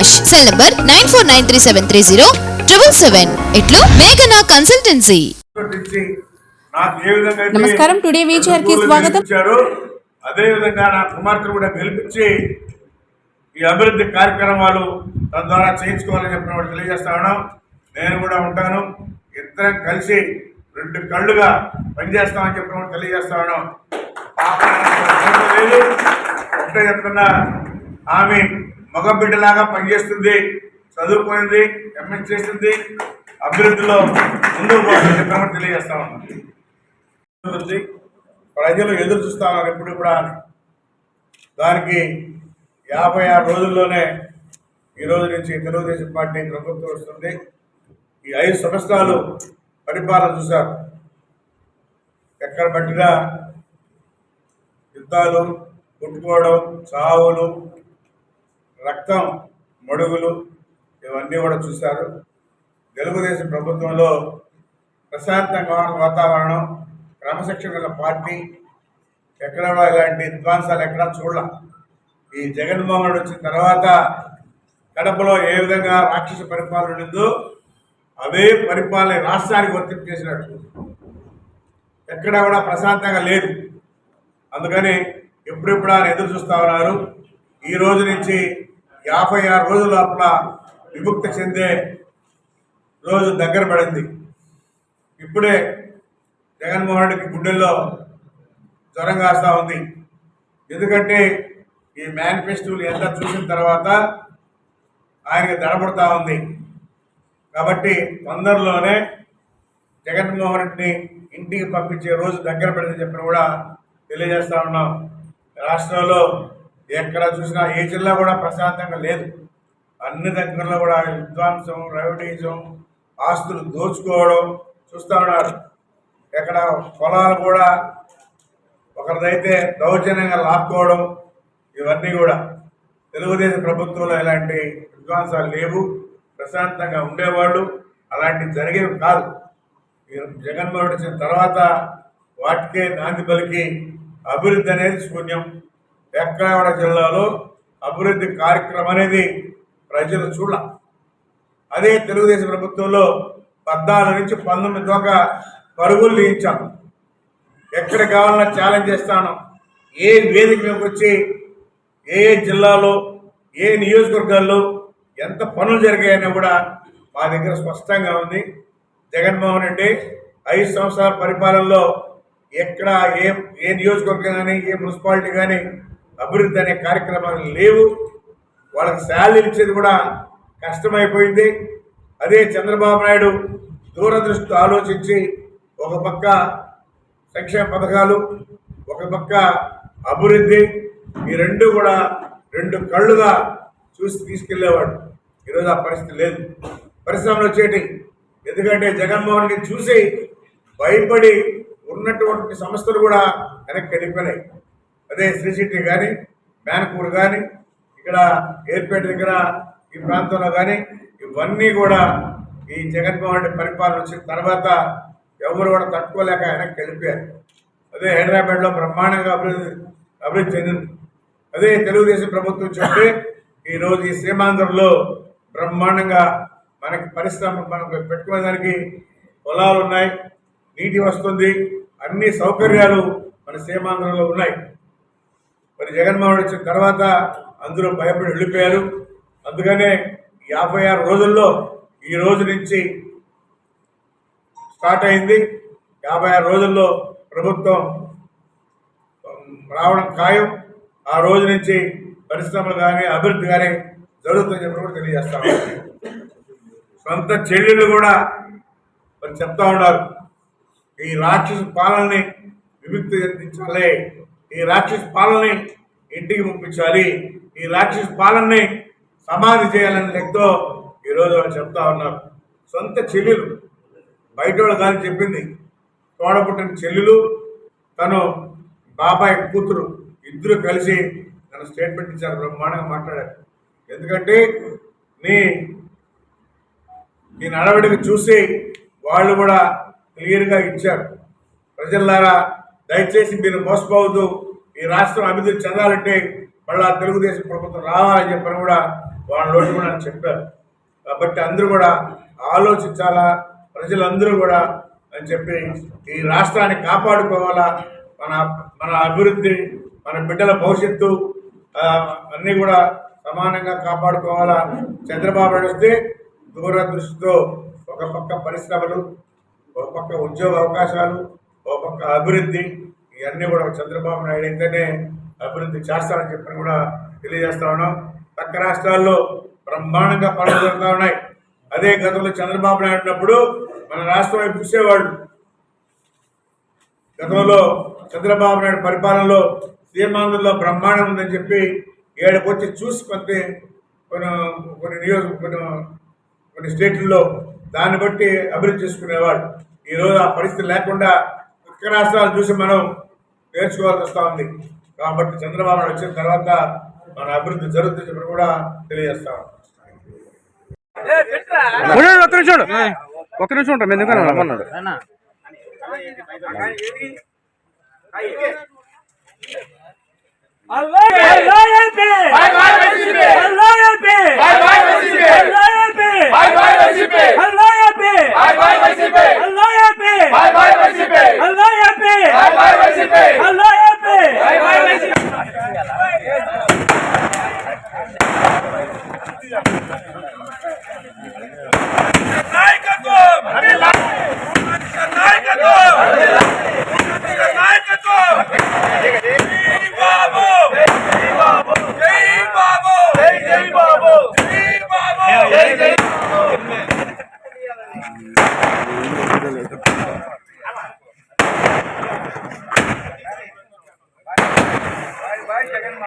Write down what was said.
Cell number nine four nine three seven three zero triple seven ఇట్లు మేఘనా consultancy నుంచి నాకు ఏ విధంగా అయితే నమస్కారం, టుడే VGR కి స్వాగతం. అదే విధంగా నా కుమార్తెను కూడా గెలిపించి ఈ అభివృద్ధి కార్యక్రమాలు తద్వారా చేయించుకోవాలని చెప్పిన వాడు తెలియజేస్తా ఉన్నాం. నేను కూడా ఉంటాను. ఇద్దరం కలిసి రెండు కళ్ళుగా పనిచేస్తామని చెప్పిన వాడు తెలియజేస్తా ఉన్నాం. పాపం నాకు లేదు. ఒకటే చెప్తున్నా. ఆమె మగ బిడ్డలాగా పనిచేస్తుంది చదువుకునింది ఎంఎస్ చేసింది అభివృద్ధిలో ముందుకు పోవాలని తెలియజేస్తా ఉంది. ప్రజలు ఎదురు చూస్తా ఉన్నారు ఎప్పుడు కూడా అని. దానికి యాభై ఆరు రోజుల్లోనే ఈ రోజు నుంచి తెలుగుదేశం పార్టీ ప్రభుత్వం వస్తుంది ఈ ఐదు సంవత్సరాలు పరిపాలన చూశారు ఎక్కడ పట్టినా యుద్ధాలు కొట్టుకోవడం చావులు రక్తం మడుగులు ఇవన్నీ కూడా చూశారు. తెలుగుదేశం ప్రభుత్వంలో ప్రశాంతంగా ఉన్న వాతావరణం క్రమశిక్షణ గల పార్టీ ఎక్కడ కూడా ఇలాంటి విధ్వంసాలు ఎక్కడా చూడాల. ఈ జగన్మోహన్ రెడ్డి వచ్చిన తర్వాత కడపలో ఏ విధంగా రాక్షస పరిపాలన ఉందో అదే పరిపాలన రాష్ట్రానికి వర్తింపు చేసినట్టు. ఎక్కడ కూడా ప్రశాంతంగా లేదు. అందుకని ఎప్పుడెప్పుడు ఆయన ఎదురు చూస్తూ ఉన్నారు. ఈ రోజు నుంచి యాభై ఆరు రోజుల లోపల విముక్తి చెందే రోజు దగ్గర పడింది. ఇప్పుడే జగన్మోహన్ రెడ్డికి గుండెల్లో జ్వరం కాస్తా ఉంది. ఎందుకంటే ఈ మేనిఫెస్టోలు ఎంత చూసిన తర్వాత ఆయనకి దడపడతా ఉంది. కాబట్టి తొందరలోనే జగన్మోహన్ రెడ్డిని ఇంటికి పంపించే రోజు దగ్గర పడిందని చెప్పిన కూడా తెలియజేస్తా ఉన్నాం. రాష్ట్రంలో ఎక్కడ చూసినా ఏ జిల్లా కూడా ప్రశాంతంగా లేదు. అన్ని దగ్గరలో కూడా విద్వాంసం రెవెన్యూజం ఆస్తులు దోచుకోవడం చూస్తూ ఉన్నారు. ఎక్కడ పొలాలు కూడా ఒకరిదైతే దౌర్జన్యంగా లాక్కోవడం ఇవన్నీ కూడా. తెలుగుదేశం ప్రభుత్వంలో ఇలాంటి విధ్వంసాలు లేవు. ప్రశాంతంగా ఉండేవాళ్ళు. అలాంటివి జరిగేవి కాదు. ఈ జగన్మోహన్ వచ్చిన తర్వాత వాటికే నాంది పలికి అభివృద్ధి అనేది శూన్యం. ఎక్కడవాడ జిల్లాలో అభివృద్ధి కార్యక్రమం అనేది ప్రజలు చూడ అదే తెలుగుదేశం ప్రభుత్వంలో పద్నాలుగు నుంచి పంతొమ్మిది దాకా పరుగులు తీయించాం. ఎక్కడ కావాలన్నా ఛాలెంజ్ చేస్తాను. ఏ వేదిక మీదకి వచ్చి ఏ ఏ జిల్లాలో ఏ నియోజకవర్గాల్లో ఎంత పనులు జరిగాయని కూడా మా దగ్గర స్పష్టంగా ఉంది. జగన్మోహన్ రెడ్డి ఐదు సంవత్సరాల పరిపాలనలో ఎక్కడ ఏ ఏ నియోజకవర్గం కానీ ఏ మున్సిపాలిటీ కానీ అభివృద్ధి అనే కార్యక్రమాలు లేవు. వాళ్ళకి శాలరీలు ఇచ్చేది కూడా కష్టమైపోయింది. అదే చంద్రబాబు నాయుడు దూరదృష్టి ఆలోచించి ఒక పక్క సంక్షేమ పథకాలు ఒక పక్క అభివృద్ధి ఈ రెండు కూడా రెండు కళ్ళుగా చూసి తీసుకెళ్ళేవాడు. ఈరోజు ఆ పరిస్థితి లేదు. పరిశ్రమలు వచ్చేటి. ఎందుకంటే జగన్మోహన్ రెడ్డి చూసి భయపడి ఉన్నటువంటి సంస్థలు కూడా వెనక్కి వెళ్ళిపోయినాయి. అదే శ్రీ సిటీ కానీ మేనపూర్ కానీ ఇక్కడ ఏర్పేట దగ్గర ఈ ప్రాంతంలో కానీ ఇవన్నీ కూడా ఈ జగన్మోహన్ రెడ్డి పరిపాలన వచ్చిన తర్వాత ఎవరు కూడా తట్టుకోలేక ఆయన వెళ్ళిపోయారు. అదే హైదరాబాద్లో బ్రహ్మాండంగా అభివృద్ధి అభివృద్ధి చెందింది. అదే తెలుగుదేశం ప్రభుత్వం చెప్తే ఈరోజు ఈ సీమాంధ్రంలో బ్రహ్మాండంగా మనకి పరిశ్రమ మనకు పెట్టుకునేదానికి పొలాలు ఉన్నాయి నీటి వస్తుంది అన్ని సౌకర్యాలు మన సీమాంధ్రంలో ఉన్నాయి. మరి జగన్మోహన్ వచ్చిన తర్వాత అందరూ భయపడి వెళ్ళిపోయారు. అందుకనే యాభై ఆరు రోజుల్లో ఈ రోజు నుంచి స్టార్ట్ అయింది. యాభై ఆరు రోజుల్లో ప్రభుత్వం రావడం ఖాయం. ఆ రోజు నుంచి పరిశ్రమలు కానీ అభివృద్ధి కానీ జరుగుతుందని చెప్పి కూడా తెలియజేస్తాం సొంత చెల్లెళ్ళు కూడా మరి చెప్తా ఉన్నారు. ఈ రాక్షస పాలనని విముక్తి చెందించాలి. ఈ రాక్షస పాలనని ఇంటికి పంపించాలి. ఈ రాక్షస పాలనని సమాధి చేయాలని లెక్కతో ఈరోజు వాళ్ళు చెప్తా ఉన్నారు. సొంత చెల్లెలు బయట వాళ్ళు చెప్పింది. తోడపుట్టిన చెల్లెలు తను బాబాయ్ కూతురు ఇద్దరు కలిసి తన స్టేట్మెంట్ ఇచ్చారు బ్రహ్మాండంగా మాట్లాడారు. ఎందుకంటే నీ నీ నడవడికి చూసి వాళ్ళు కూడా క్లియర్గా ఇచ్చారు. ప్రజలారా దయచేసి మీరు మోసపోవద్దు. ఈ రాష్ట్రం అభివృద్ధి చెందాలంటే మళ్ళా తెలుగుదేశం ప్రభుత్వం రావాలని చెప్పని కూడా వాళ్ళ నోటి కూడా చెప్పారు. కాబట్టి అందరూ కూడా ఆలోచించాలా? ప్రజలందరూ కూడా అని చెప్పి ఈ రాష్ట్రాన్ని కాపాడుకోవాలా? మన మన అభివృద్ధి మన బిడ్డల భవిష్యత్తు అన్నీ కూడా సమానంగా కాపాడుకోవాలా? చంద్రబాబు నడిస్తే దూరదృష్టితో ఒక పక్క పరిశ్రమలు ఒక పక్క ఉద్యోగ అవకాశాలు ఒక పక్క అభివృద్ధి ఇవన్నీ కూడా చంద్రబాబు నాయుడు అయితేనే అభివృద్ధి చేస్తారని చెప్పి కూడా తెలియజేస్తా ఉన్నాం. పక్క రాష్ట్రాల్లో బ్రహ్మాండంగా పనులు జరుగుతూ ఉన్నాయి. అదే గతంలో చంద్రబాబు నాయుడు ఉన్నప్పుడు మన రాష్ట్రం వైపు చూసేవాళ్ళు. గతంలో చంద్రబాబు నాయుడు పరిపాలనలో సీమాంధ్రలో బ్రహ్మాండం ఉందని చెప్పి ఏడకొచ్చి వచ్చి చూసి కొంత కొన్ని కొన్ని నియోజక కొన్ని కొన్ని స్టేట్లలో దాన్ని బట్టి అభివృద్ధి చేసుకునేవాడు ఈరోజు ఆ పరిస్థితి లేకుండా పక్క రాష్ట్రాలు చూసి మనం నేర్చుకోవాల్సి వస్తూ ఉంది. కాబట్టి చంద్రబాబు నాయుడు వచ్చిన తర్వాత మన అభివృద్ధి జరుగుతుందని చెప్పి కూడా తెలియజేస్తాం ఒక్క నిమిషం. ఒక్క నిమిషం ఉంటాం ఎందుకని రమ్మన్నాడు today. I love Jagan.